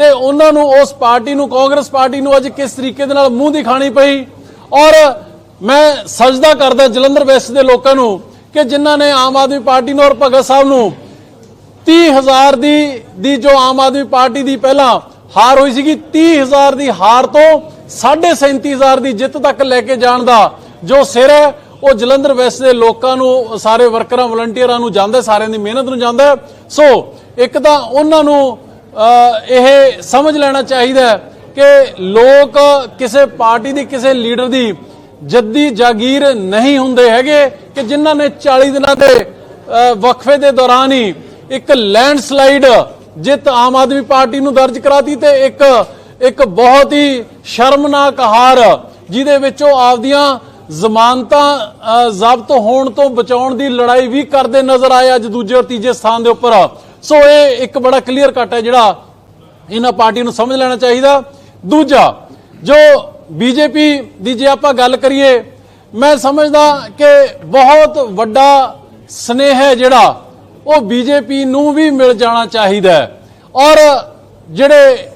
ਤੇ ਉਹਨਾਂ ਨੂੰ ਉਸ ਪਾਰਟੀ ਨੂੰ, ਕਾਂਗਰਸ ਪਾਰਟੀ ਨੂੰ ਅੱਜ ਕਿਸ ਤਰੀਕੇ ਦੇ ਨਾਲ ਮੂੰਹ ਦਿਖਾਣੀ ਪਈ? ਔਰ ਮੈਂ ਸਜਦਾ ਕਰਦਾ ਜਲੰਧਰ ਵੈਸਟ ਦੇ ਲੋਕਾਂ ਨੂੰ ਕਿ ਜਿਨ੍ਹਾਂ ਨੇ ਆਮ ਆਦਮੀ ਪਾਰਟੀ ਨੂੰ ਔਰ ਭਗਤ ਸਾਹਿਬ ਨੂੰ 30000 ਦੀ ਦੀ ਜੋ ਆਮ ਆਦਮੀ ਪਾਰਟੀ ਦੀ ਪਹਿਲਾਂ ਹਾਰ ਹੋਈ ਸੀਗੀ 30000 ਦੀ ਹਾਰ ਤੋਂ 37500 ਦੀ ਜਿੱਤ ਤੱਕ ਲੈ ਕੇ ਜਾਣ ਦਾ ਜੋ ਸਿਰ ਹੈ, ਉਹ ਜਲੰਧਰ ਵੈਸਟ ਦੇ ਲੋਕਾਂ ਨੂੰ, ਸਾਰੇ ਵਰਕਰਾਂ, ਵਲੰਟੀਅਰਾਂ ਨੂੰ ਜਾਂਦਾ, ਸਾਰਿਆਂ ਦੀ ਮਿਹਨਤ ਨੂੰ ਜਾਂਦਾ। ਸੋ ਇੱਕ ਤਾਂ ਉਹਨਾਂ ਨੂੰ ਇਹ ਸਮਝ ਲੈਣਾ ਚਾਹੀਦਾ ਕਿ ਲੋਕ ਕਿਸੇ ਪਾਰਟੀ ਦੀ, ਕਿਸੇ ਲੀਡਰ ਦੀ ਜੱਦੀ ਜਾਗੀਰ ਨਹੀਂ ਹੁੰਦੇ ਹੈਗੇ ਕਿ ਜਿਨ੍ਹਾਂ ਨੇ 40 ਦਿਨਾਂ ਦੇ ਵਕਫੇ ਦੇ ਦੌਰਾਨ ਹੀ ਇੱਕ ਲੈਂਡਸਲਾਈਡ ਜਿੱਤ ਆਮ ਆਦਮੀ ਪਾਰਟੀ ਨੂੰ ਦਰਜ ਕਰਾਤੀ ਤੇ ਇੱਕ ਇੱਕ ਬਹੁਤ ਹੀ ਸ਼ਰਮਨਾਕ ਹਾਰ ਜਿਹਦੇ ਵਿੱਚ ਉਹ ਆਪਦੀਆਂ ਜ਼ਮਾਨਤਾਂ ਜ਼ਬਤ ਹੋਣ ਤੋਂ ਬਚਾਉਣ ਦੀ ਲੜਾਈ ਵੀ ਕਰਦੇ ਨਜ਼ਰ ਆਏ ਅੱਜ ਦੂਜੇ ਔਰ ਤੀਜੇ ਸਥਾਨ ਦੇ ਉੱਪਰ। ਸੋ ਇਹ ਇੱਕ ਬੜਾ ਕਲੀਅਰ ਕੱਟ ਹੈ ਜਿਹੜਾ ਇਹਨਾਂ ਪਾਰਟੀ ਨੂੰ ਸਮਝ ਲੈਣਾ ਚਾਹੀਦਾ। ਦੂਜਾ, ਜੋ ਬੀਜੇਪੀ ਦੀ ਜੇ ਆਪਾਂ ਗੱਲ ਕਰੀਏ, ਮੈਂ ਸਮਝਦਾ ਕਿ ਬਹੁਤ ਵੱਡਾ ਸਨੇਹ ਹੈ ਜਿਹੜਾ ਉਹ ਬੀਜੇਪੀ ਨੂੰ ਵੀ ਮਿਲ ਜਾਣਾ ਚਾਹੀਦਾ ਔਰ ਜਿਹੜੇ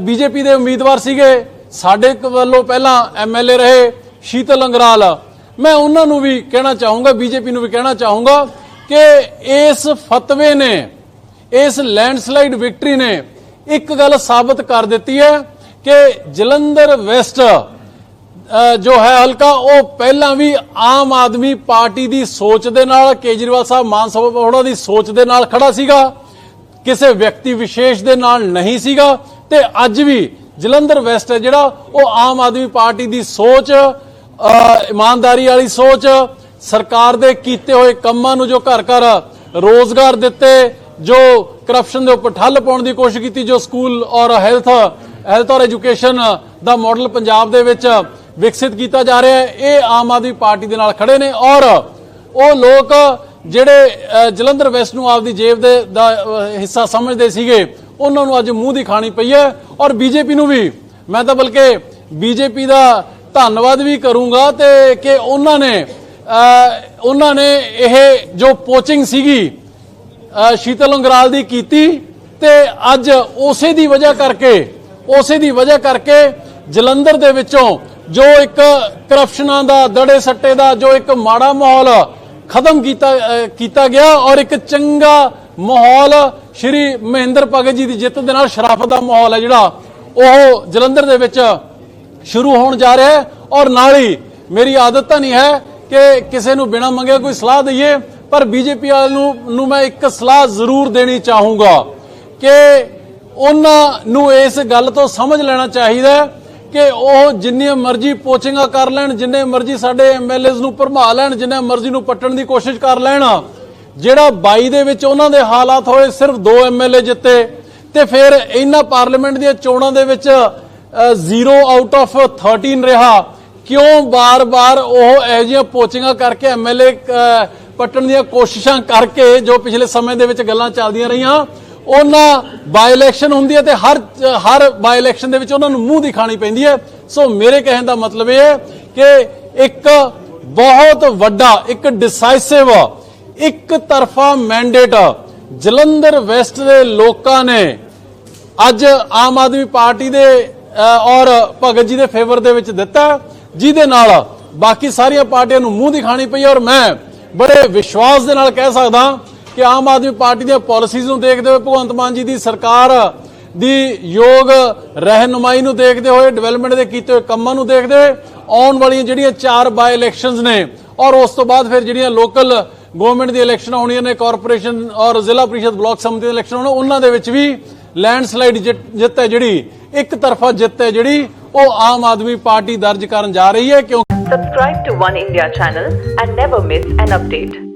ਬੀਜੇਪੀ ਦੇ ਉਮੀਦਵਾਰ ਸੀਗੇ, ਸਾਡੇ ਵੱਲੋਂ ਪਹਿਲਾਂ ਐਮਐਲਏ ਰਹੇ ਸ਼ੀਤਲ ਅੰਗਰਾਲ। ਮੈਂ ਉਹਨਾਂ ਨੂੰ ਵੀ ਕਹਿਣਾ ਚਾਹੂੰਗਾ ਬੀਜੇਪੀ ਨੂੰ ਵੀ ਕਹਿਣਾ ਚਾਹੂੰਗਾ ਕਿ ਇਸ ਫਤਵੇ ਨੇ, ਇਸ ਲੈਂਡਸਲਾਈਡ ਵਿਕਟਰੀ ਨੇ ਇੱਕ ਗੱਲ ਸਾਬਤ ਕਰ ਦਿੱਤੀ ਹੈ ਕਿ ਜਲੰਧਰ ਵੈਸਟ ਜੋ ਹੈ ਹਲਕਾ, ਉਹ ਪਹਿਲਾਂ ਵੀ ਆਮ ਆਦਮੀ ਪਾਰਟੀ ਦੀ ਸੋਚ ਦੇ ਨਾਲ, ਕੇਜਰੀਵਾਲ ਸਾਹਿਬ ਮਾਨ ਸਾਹਿਬ ਉਹਨਾਂ ਦੀ ਸੋਚ ਦੇ ਨਾਲ ਖੜਾ ਸੀਗਾ, ਕਿਸੇ ਵਿਅਕਤੀ ਵਿਸ਼ੇਸ਼ ਦੇ ਨਾਲ ਨਹੀਂ ਸੀਗਾ, ਤੇ ਅੱਜ ਵੀ ਜਲੰਧਰ ਵੈਸਟ ਹੈ ਜਿਹੜਾ, ਉਹ ਆਮ ਆਦਮੀ ਪਾਰਟੀ ਦੀ ਸੋਚ ਇਮਾਨਦਾਰੀ ਵਾਲੀ ਸੋਚ ਸਰਕਾਰ ਦੇ ਕੀਤੇ ਹੋਏ ਕੰਮਾਂ ਨੂੰ ਜੋ ਘਰ ਘਰ ਰੋਜ਼ਗਾਰ ਦਿੱਤੇ, ਜੋ ਕਰਪਸ਼ਨ ਦੇ ਉੱਪਰ ਠੱਲ ਪਾਉਣ ਦੀ ਕੋਸ਼ਿਸ਼ ਕੀਤੀ, ਜੋ ਸਕੂਲ ਔਰ ਹੈਲਥ ਹੈਲਥ ਔਰ ਐਜੂਕੇਸ਼ਨ ਦਾ ਮਾਡਲ ਪੰਜਾਬ ਦੇ ਵਿੱਚ ਵਿਕਸਿਤ ਕੀਤਾ ਜਾ ਰਿਹਾ ਹੈ, ਇਹ ਆਮ ਆਦਮੀ ਪਾਰਟੀ ਦੇ ਨਾਲ ਖੜੇ ਨੇ ਔਰ ਉਹ ਲੋਕ ਜਿਹੜੇ ਜਲੰਧਰ ਵੈਸਟ ਨੂੰ ਆਪਦੀ ਜੇਬ ਦੇ, ਦਾ ਹਿੱਸਾ ਸਮਝਦੇ ਸੀਗੇ, ਉਹਨਾਂ ਨੂੰ ਅੱਜ ਮੂੰਹ ਦੀ ਖਾਣੀ ਪਈ ਹੈ ਔਰ ਬੀਜੇਪੀ ਨੂੰ ਵੀ। ਮੈਂ ਤਾਂ ਬਲਕਿ ਬੀਜੇਪੀ ਦਾ ਧੰਨਵਾਦ ਵੀ ਕਰੂੰਗਾ ਤੇ ਕਿ ਉਹਨਾਂ ਨੇ ਉਹਨਾਂ ਨੇ ਇਹ ਜੋ ਪੋਚਿੰਗ ਸੀਗੀ ਸ਼ੀਤਲ ਅੰਗਰਾਲ ਦੀ ਕੀਤੀ ਤੇ ਅੱਜ ਉਸੇ ਦੀ ਵਜ੍ਹਾ ਕਰਕੇ, ਉਸੇ ਦੀ ਵਜ੍ਹਾ ਕਰਕੇ ਜਲੰਧਰ ਦੇ ਵਿੱਚੋਂ ਜੋ ਇੱਕ ਕਰਪਸ਼ਨਾਂ ਦਾ, ਦੜੇ ਸੱਟੇ ਦਾ ਜੋ ਇੱਕ ਮਾੜਾ ਮਾਹੌਲ ਖਤਮ ਕੀਤਾ ਕੀਤਾ ਗਿਆ ਔਰ ਇੱਕ ਚੰਗਾ ਮਾਹੌਲ ਸ਼੍ਰੀ ਮਹਿੰਦਰ ਭਗਤ ਜੀ ਦੀ ਜਿੱਤ ਦੇ ਨਾਲ ਸ਼ਰਾਫਤ ਦਾ ਮਾਹੌਲ ਹੈ ਜਿਹੜਾ, ਉਹ ਜਲੰਧਰ ਦੇ ਵਿੱਚ ਸ਼ੁਰੂ ਹੋਣ ਜਾ ਰਿਹਾ ਹੈ ਔਰ ਨਾਲ ਹੀ ਮੇਰੀ ਆਦਤ ਤਾਂ ਨਹੀਂ ਹੈ ਕਿ ਕਿਸੇ ਨੂੰ ਬਿਨਾਂ ਮੰਗੇ ਕੋਈ ਸਲਾਹ ਦਈਏ, ਪਰ ਬੀਜੇਪੀ ਵਾਲ ਨੂੰ ਨੂੰ ਮੈਂ ਇੱਕ ਸਲਾਹ ਜ਼ਰੂਰ ਦੇਣੀ ਚਾਹੂੰਗਾ ਕਿ ਉਹਨਾਂ ਨੂੰ ਇਸ ਗੱਲ ਤੋਂ ਸਮਝ ਲੈਣਾ ਚਾਹੀਦਾ ਕਿ ਉਹ ਜਿੰਨੀਆਂ ਮਰਜ਼ੀ ਪੋਚਿੰਗਾਂ ਕਰ ਲੈਣ, ਜਿੰਨੇ ਮਰਜ਼ੀ ਸਾਡੇ ਐਮਐਲਏਜ਼ ਨੂੰ ਭਰਮਾ ਲੈਣ, ਜਿੰਨੇ ਮਰਜ਼ੀ ਨੂੰ ਪੱਟਣ ਦੀ ਕੋਸ਼ਿਸ਼ ਕਰ ਲੈਣ, ਜਿਹੜਾ 22 ਦੇ ਵਿੱਚ ਉਹਨਾਂ ਦੇ ਹਾਲਾਤ ਹੋਏ ਸਿਰਫ ਦੋ ਐਮਐਲਏ ਜਿੱਤੇ ਤੇ ਫਿਰ ਇਹਨਾਂ ਪਾਰਲੀਮੈਂਟ ਦੀਆਂ ਚੋਣਾਂ ਦੇ ਵਿੱਚ 0 ਆਊਟ ਆਫ 13 ਰਿਹਾ। ਕਿਉਂ ਬਾਰ-ਬਾਰ ਉਹ ਇਹੋ ਜਿਹੀਆਂ ਪੋਚਿੰਗਾਂ ਕਰਕੇ ਐਮਐਲਏ ਪੱਟਣ ਦੀਆਂ ਕੋਸ਼ਿਸ਼ਾਂ ਕਰਕੇ ਜੋ ਪਿਛਲੇ ਸਮੇਂ ਦੇ ਵਿੱਚ ਗੱਲਾਂ ਚੱਲਦੀਆਂ ਰਹੀਆਂ, ਉਹਨਾਂ ਬਾਈ ਇਲੈਕਸ਼ਨ ਹੁੰਦੀ ਹੈ ਤੇ ਹਰ ਹਰ ਬਾਈ ਇਲੈਕਸ਼ਨ ਦੇ ਵਿੱਚ ਉਹਨਾਂ ਨੂੰ ਮੂੰਹ ਦਿਖਾਣੀ ਪੈਂਦੀ ਹੈ। ਸੋ ਮੇਰੇ ਕਹਿਣ ਦਾ ਮਤਲਬ ਇਹ ਹੈ ਕਿ ਇੱਕ ਬਹੁਤ ਵੱਡਾ, ਇੱਕ ਡਿਸਾਈਸਿਵ ਇੱਕ ਤਰਫਾ ਮੈਂਡੇਟ ਜਲੰਧਰ ਵੈਸਟ ਦੇ ਲੋਕਾਂ ਨੇ ਅੱਜ ਆਮ ਆਦਮੀ ਪਾਰਟੀ ਦੇ ਔਰ ਭਗਤ ਜੀ ਦੇ ਫੇਵਰ ਦੇ ਵਿੱਚ ਦਿੱਤਾ। ਜਿਹਦੇ ਨਾਲ ਬਾਕੀ ਸਾਰੀਆਂ ਪਾਰਟੀਆਂ ਨੂੰ ਮੂੰਹ ਦਿਖਾਣੀ ਪਈ ਔਰ ਮੈਂ ਬੜੇ ਵਿਸ਼ਵਾਸ ਦੇ ਨਾਲ ਕਹਿ ਸਕਦਾ ਕਿ ਆਮ ਆਦਮੀ ਪਾਰਟੀ ਦੀਆਂ ਪਾਲਿਸੀਜ਼ ਨੂੰ ਦੇਖਦੇ ਹੋਏ ਭਗਵੰਤ ਮਾਨ ਜੀ ਦੀ ਸਰਕਾਰ ਦੀ ਯੋਗ ਰਹਿਨੁਮਾਈ ਨੂੰ ਦੇਖਦੇ ਹੋਏ ਡਿਵੈਲਪਮੈਂਟ ਦੇ ਕੀਤੇ ਹੋਏ ਕੰਮਾਂ ਨੂੰ ਦੇਖਦੇ ਹੋਏ, ਆਉਣ ਵਾਲੀਆਂ ਜਿਹੜੀਆਂ ਚਾਰ ਬਾਈ ਇਲੈਕਸ਼ਨਸ ਨੇ ਔਰ ਉਸ ਤੋਂ ਬਾਅਦ ਫਿਰ ਜਿਹੜੀਆਂ ਲੋਕਲ ਗਵਰਨਮੈਂਟ ਦੀ ਇਲੈਕਸ਼ਨ ਆਉਣੀਆਂ ਨੇ ਕਾਰਪੋਰੇਸ਼ਨ ਔਰ ਜ਼ਿਲ੍ਹਾ ਪ੍ਰੀਸ਼ਦ ਬਲਾਕ ਸਮਿਤੀ ਦੀ ਇਲੈਕਸ਼ਨ ਆਉਣਾ ਉਹਨਾਂ ਦੇ ਵਿੱਚ ਵੀ ਲੈਂਡਸਲਾਈਡ ਜਿੱਤ ਹੈ ਜਿਹੜੀ ਇੱਕ ਤਰਫਾ ਜਿੱਤ ਹੈ ਜਿਹੜੀ ਉਹ ਆਮ ਆਦਮੀ ਪਾਰਟੀ ਦਰਜ ਕਰਨ ਜਾ ਰਹੀ ਹੈ ਕਿਉਂ Subscribe to One India channel and never miss an update.